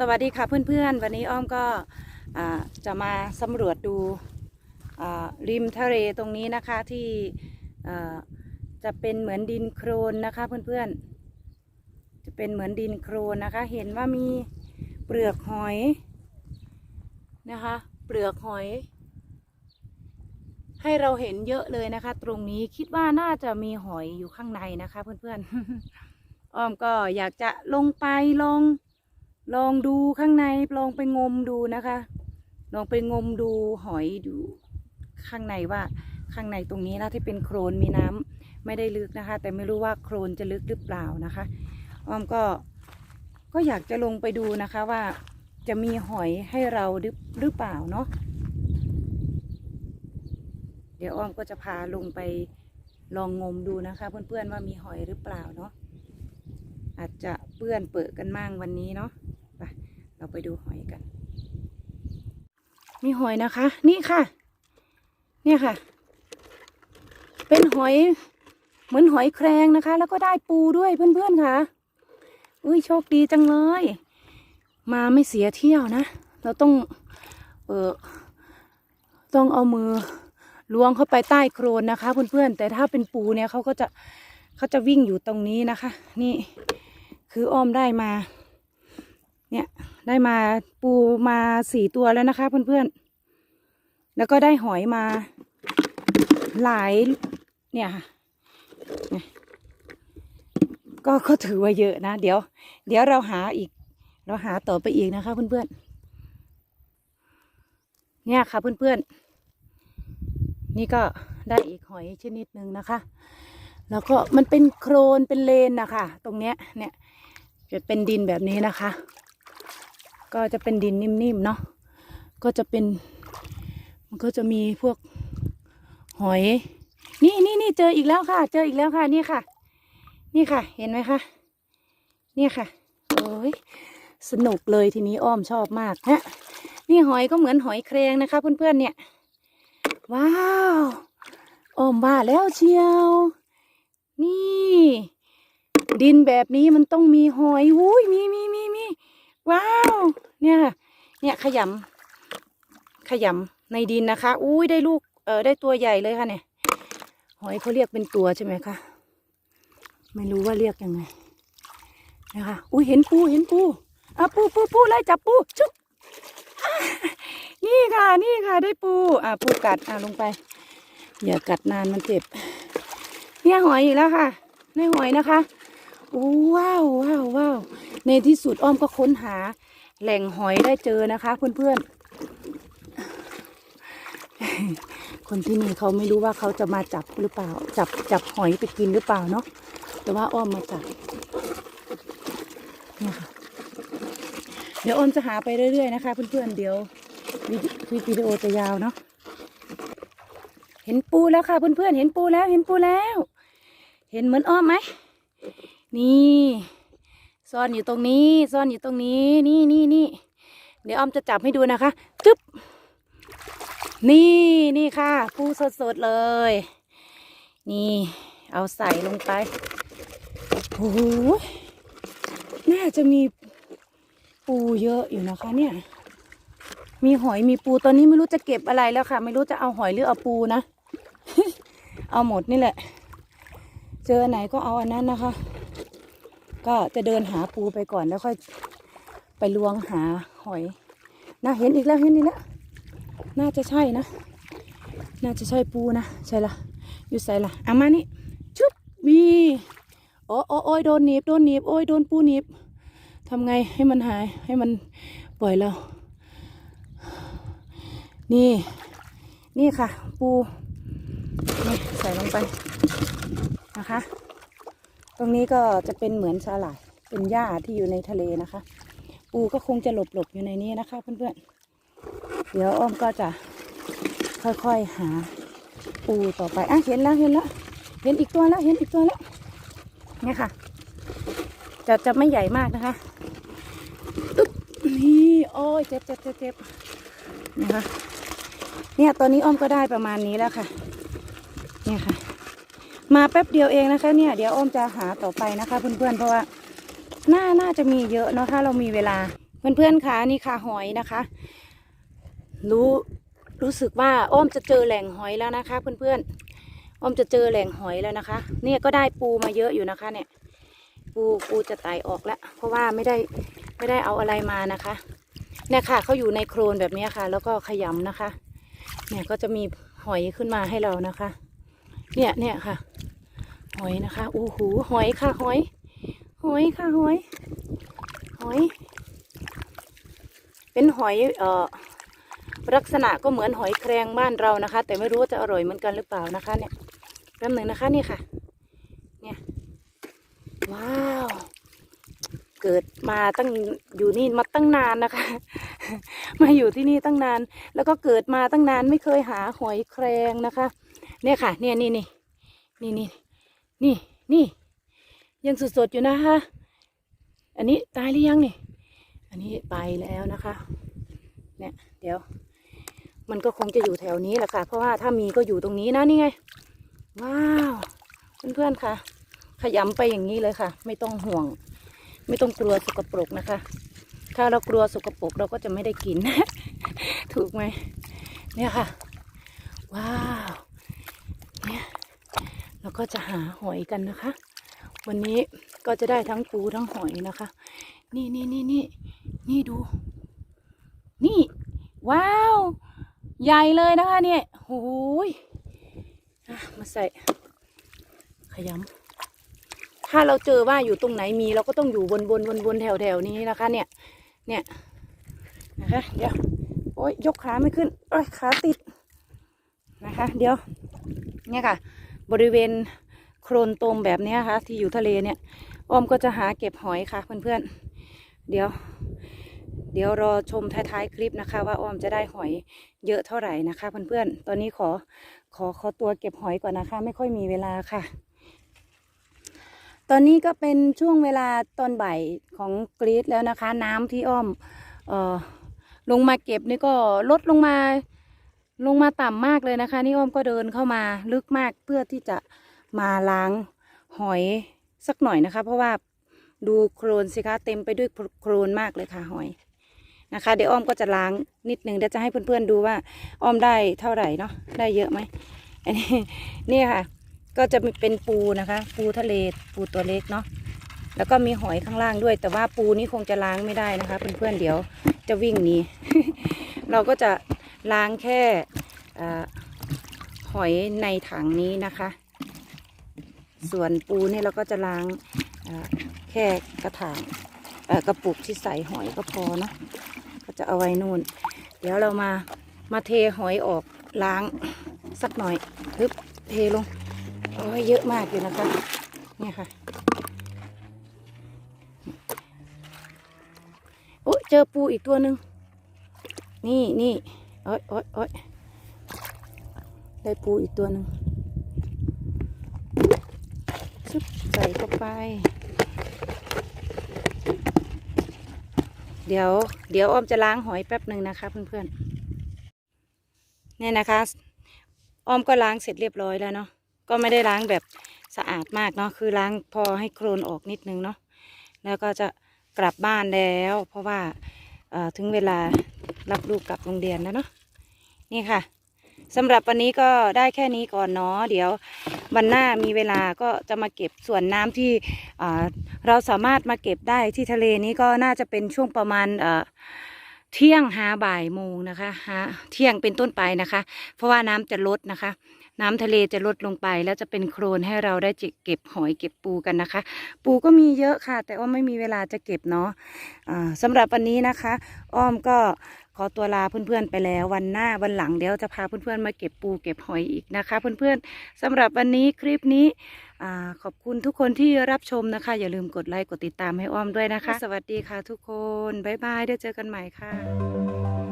สวัสดีค่ะเพื่อนๆ วันนี้อ้อมก็จะมาสำรวจดูริมทะเลตรงนี้นะคะที่จะเป็นเหมือนดินโครนนะคะเพื่อนๆ จะเป็นเหมือนดินโครนนะคะ เห็นว่ามีเปลือกหอยนะคะ เปลือกหอย ให้เราเห็นเยอะเลยนะคะ ตรงนี้คิดว่าน่าจะมีหอยอยู่ข้างในนะคะ เพื่อนๆ อ้อมก็อยากจะลงไปลอง ลองดูข้างในลองไปงมดูนะคะ ลองไปงมดูหอยดูข้างในว่าข้างในตรงนี้นะที่เป็นโครนมีน้ำไม่ได้ลึกนะคะ แต่ไม่รู้ว่าโครนจะลึกหรือเปล่านะคะอ้อมก็ก็อยากจะลงไปดูนะคะว่าจะมีหอยให้เราหรือหรือเปล่าเนาะเดี๋ยวอ้อมก็จะพาลงไปลองงมดูนะคะ เพื่อนๆว่ามีหอยหรือเปล่าเนาะอาจจะเปื้อนเปื้อกันมั่งวันนี้เนาะ เราไปดูหอยกัน มีหอยนะคะ นี่ค่ะ เนี่ยค่ะ เป็นหอยเหมือนหอยแครงนะคะ แล้วก็ได้ปูด้วยเพื่อนๆค่ะ อุ้ยโชคดีจังเลย มาไม่เสียเที่ยวนะ เราต้อง เออต้องเอามือล้วงเข้าไปใต้โครนนะคะเพื่อนๆ แต่ถ้าเป็นปูเนี่ยเขาก็จะเขาจะวิ่งอยู่ตรงนี้นะคะ นี่คืออ้อมได้มา เนี่ย ได้มาปูมาสี่ตัวแล้วนะคะ เพื่อนๆ แล้วก็ได้หอยมาหลายเนี่ยค่ะก็ก็ถือว่าเยอะนะ เดี๋ยว เดี๋ยวเราหาอีก เราหาต่อไปอีกนะคะ เพื่อนๆ เนี่ยค่ะ เพื่อนๆ นี่ก็ได้อีกหอยชนิดหนึ่งนะคะ แล้วก็มันเป็นโครนเป็นเลนนะคะ ตรงเนี้ยเนี่ยจะเป็นดินแบบนี้นะคะ ก็จะเป็นดินนิ่มๆเนาะก็จะเป็น มันก็จะมีพวกหอย นี่นี่นี่เจออีกแล้วค่ะ เจออีกแล้วค่ะ นี่ค่ะ นี่ค่ะ เห็นไหมคะนี่ค่ะโอ้ยสนุกเลยทีนี้อ้อมชอบมากฮะนี่หอยก็เหมือนหอยแครงนะคะ เพื่อนๆเนี่ย ว้าวอ้อมว่าแล้วเชียว นี่ ดินแบบนี้มันต้องมีหอยอุ้ยมีมีมีมีว้าว เนี่ย เนี่ยขยำขยำในดินนะคะ อุ้ยได้ลูก เออได้ตัวใหญ่เลยค่ะเนี่ย หอยเขาเรียกเป็นตัวใช่ไหมคะ ไม่รู้ว่าเรียกยังไง นะคะ อุ้ยเห็นปูเห็นปูอะปูปูปูไล่จับปูชุบนี่ค่ะ นี่ค่ะได้ปู อะปูกัด อะลงไป อย่ากัดนานมันเจ็บ เนี่ยหอยอีกแล้วค่ะในหอยนะคะว้าวว้าวว้าวในที่สุดอ้อมก็ค้นหา แหล่งหอยได้เจอนะคะเพื่อนๆ คนที่นี่เขาไม่รู้ว่าเขาจะมาจับหรือเปล่า จับจับหอยไปกินหรือเปล่าเนาะแต่ว่าอ้อมมาจับเนี่ยค่ะเดี๋ยวอ้อมจะหาไปเรื่อยๆนะคะเพื่อนๆเดี๋ยววิดีวิดีโอจะยาวเนาะเห็นปูแล้วค่ะเพื่อนๆเห็นปูแล้วเห็นปูแล้ว เห็นเหมือนอ้อมไหมนี่ ซ่อนอยู่ตรงนี้ ซ่อนอยู่ตรงนี้ นี่นี่นี่เดี๋ยวอ้อมจะจับให้ดูนะคะจึ๊บ นี่นี่ค่ะ ปูสดๆเลย นี่ เอาใส่ลงไปโอ้โหน่าจะมีปูเยอะอยู่นะคะเนี่ย มีหอยมีปูตอนนี้ไม่รู้จะเก็บอะไรแล้วค่ะ ไม่รู้จะเอาหอยหรือเอาปูนะ เอาหมดนี่แหละ เจอไหนก็เอาอันนั้นนะคะ ก็จะเดินหาปูไปก่อนแล้วค่อยไปลวงหาหอยน่าเห็นอีกแล้วเห็นอีกแล้วน่าจะใช่นะ น่าจะใช่ปูนะใช่ละอยู่ใส่ละเอามานี่ชุบมีโอ้โอ้โอ้ยโดนหนีบโดนหนีบโอ้ยโดนปูหนีบทำไงให้มันหายให้มันปล่อยเรา นี่ นี่ค่ะ ปูนี่ใส่ลงไปนะคะ ตรงนี้ก็จะเป็นเหมือนสาหร่าย เป็นหญ้าที่อยู่ในทะเลนะคะ ปูก็คงจะหลบๆอยู่ในนี้นะคะ เพื่อนๆ เดี๋ยวอ้อมก็จะค่อยๆหาปูต่อไปอะเห็นแล้วเห็นแล้ว เห็นอีกตัวแล้วเห็นอีกตัวแล้วเนี่ยค่ะ จะจะไม่ใหญ่มากนะคะอึ๊บนี่โอ้ยเจ็บเจ็บเจ็บเจ็บนะคะเนี่ยตอนนี้อ้อมก็ได้ประมาณนี้แล้วค่ะ เนี่ยค่ะ มาแป๊บเดียวเองนะคะเนี่ยเดี๋ยวอ้อมจะหาต่อไปนะคะ เพื่อนๆเพราะว่าน่าน่าจะมีเยอะเนาะถ้าเรามีเวลา เพื่อนๆคะนี่ค่ะหอยนะคะ รู้รู้สึกว่าอ้อมจะเจอแหล่งหอยแล้วนะคะ เพื่อนๆอ้อมจะเจอแหล่งหอยแล้วนะคะ เนี่ยก็ได้ปูมาเยอะอยู่นะคะ เนี่ย ปูปูจะไต่ออกแล้วเพราะว่าไม่ได้ไม่ได้เอาอะไรมานะคะเนี่ยค่ะเขาอยู่ในโครนแบบนี้ค่ะ แล้วก็ขยำนะคะ เนี่ยก็จะมีหอยขึ้นมาให้เรานะคะ เนี่ยเนี่ยค่ะ หอยนะคะโอ้โหหอยค่ะหอย หอยค่ะหอย หอย เป็นหอยเอ่อลักษณะก็เหมือนหอยแครงบ้านเรานะคะ แต่ไม่รู้ว่าจะอร่อยเหมือนกันหรือเปล่านะคะ เนี่ยแป๊บหนึ่งนะคะนี่ค่ะ เนี่ยว้าว เกิดมาตั้งอยู่นี่มาตั้งนานนะคะ มาอยู่ที่นี่ตั้งนาน แล้วก็เกิดมาตั้งนานไม่เคยหาหอยแครงนะคะ เนี่ยค่ะ เนี่ยนี่นี่นี่นี่ นี่นี่ยังสดๆอยู่นะคะอันนี้ตายหรือยังนี่ อันนี้ไปแล้วนะคะ เนี่ย เดี๋ยว มันก็คงจะอยู่แถวนี้แหละค่ะ เพราะว่าถ้ามีก็อยู่ตรงนี้นะนี่ไง ว้าวเพื่อนๆค่ะ ขยำไปอย่างนี้เลยค่ะ ไม่ต้องห่วง ไม่ต้องกลัวสกปรกนะคะ ถ้าเรากลัวสกปรกเราก็จะไม่ได้กิน ถูกไหมเนี่ยค่ะ ว้าว เราก็จะหาหอยกันนะคะ วันนี้ก็จะได้ทั้งปูทั้งหอยนะคะ นี่นี่นี่นี่นี่ดู นี่ ว้าว ใหญ่เลยนะคะเนี่ยโอ้ยมาใส่ ขยำถ้าเราเจอว่าอยู่ตรงไหนมี เราก็ต้องอยู่บนบนบนบนแถวแถวนี้นะคะ เนี่ย เนี่ยนะคะเดี๋ยวโอ้ยยกขาไม่ขึ้นโอ้ยขาติดนะคะ เดี๋ยว เนี่ยค่ะ บริเวณโครนตมแบบนี้ค่ะ ที่อยู่ทะเลเนี่ยอ้อมก็จะหาเก็บหอยค่ะ เพื่อนๆ เดี๋ยว เดี๋ยวรอชมท้ายๆคลิปนะคะ ว่าอ้อมจะได้หอยเยอะเท่าไหร่นะคะ เพื่อนๆ ตอนนี้ขอขอขอตัวเก็บหอยก่อนนะคะ ไม่ค่อยมีเวลาค่ะ ตอนนี้ก็เป็นช่วงเวลาตอนบ่ายของกรีดแล้วนะคะ น้ำที่อ้อมเอ่อลงมาเก็บนี่ก็ลดลงมา ลงมาต่ำมากเลยนะคะ นี่อ้อมก็เดินเข้ามาลึกมากเพื่อที่จะมาล้างหอยสักหน่อยนะคะ เพราะว่าดูโครนสิคะเต็มไปด้วยโครนมากเลยค่ะหอยนะคะ เดี๋ยวอ้อมก็จะล้างนิดนึงเดี๋ยวจะให้เพื่อนๆดูว่าอ้อมได้เท่าไหร่เนาะได้เยอะไหมอันนี้นี่ค่ะ ก็จะเป็นปูนะคะ ปูทะเลปูตัวเล็กเนาะแล้วก็มีหอยข้างล่างด้วย แต่ว่าปูนี้คงจะล้างไม่ได้นะคะ เพื่อนๆเดี๋ยวจะวิ่งหนีเราก็จะ ล้างแค่หอยในถังนี้นะคะ ส่วนปูนี่เราก็จะล้างแค่กระถางกระปุกที่ใส่หอยก็พอเนาะก็จะเอาไว้นู่น เดี๋ยวเรามามาเทหอยออกล้างสักหน่อยฮึบเทลงโอ้ยเยอะมากอยู่นะคะเนี่ยค่ะโอ้เจอปูอีกตัวหนึ่งนี่นี่ อ้ยโอ้ยโอ้ยได้ปูอีกตัวหนึ่งชุบใส่เข้าไป เดี๋ยว เดี๋ยวอ้อมจะล้างหอยแป๊บหนึ่งนะคะ เพื่อนๆเนี่ยนะคะอ้อมก็ล้างเสร็จเรียบร้อยแล้วเนาะก็ไม่ได้ล้างแบบสะอาดมากเนาะคือล้างพอให้โครนออกนิดนึงเนาะแล้วก็จะกลับบ้านแล้ว เพราะว่าถึงเวลารับลูกกลับโรงเรียนแล้วเนาะ นี่ค่ะสำหรับวันนี้ก็ได้แค่นี้ก่อนเนาะเดี๋ยววันหน้ามีเวลาก็จะมาเก็บส่วนน้ำที่เราสามารถมาเก็บได้ที่ทะเลนี้ก็น่าจะเป็นช่วงประมาณเที่ยงหาบ่ายโมงนะคะหาเที่ยงเป็นต้นไปนะคะ เพราะว่าน้ำจะลดนะคะ น้ำทะเลจะลดลงไป แล้วจะเป็นโครนให้เราได้เก็บหอยเก็บปูกันนะคะ ปูก็มีเยอะค่ะ แต่อ้อมไม่มีเวลาจะเก็บเนาะอ่าสำหรับวันนี้นะคะ อ้อมก็ ขอตัวลาเพื่อนๆไปแล้ววันหน้าวันหลังเดี๋ยวจะพาเพื่อนๆมาเก็บปูเก็บหอยอีกนะคะ เพื่อนๆสำหรับวันนี้คลิปนี้ขอบคุณทุกคนที่รับชมนะคะ อย่าลืมกดไลค์กดติดตามให้อ้อมด้วยนะคะ สวัสดีค่ะทุกคนบ๊ายบายเดี๋ยวเจอกันใหม่ค่ะ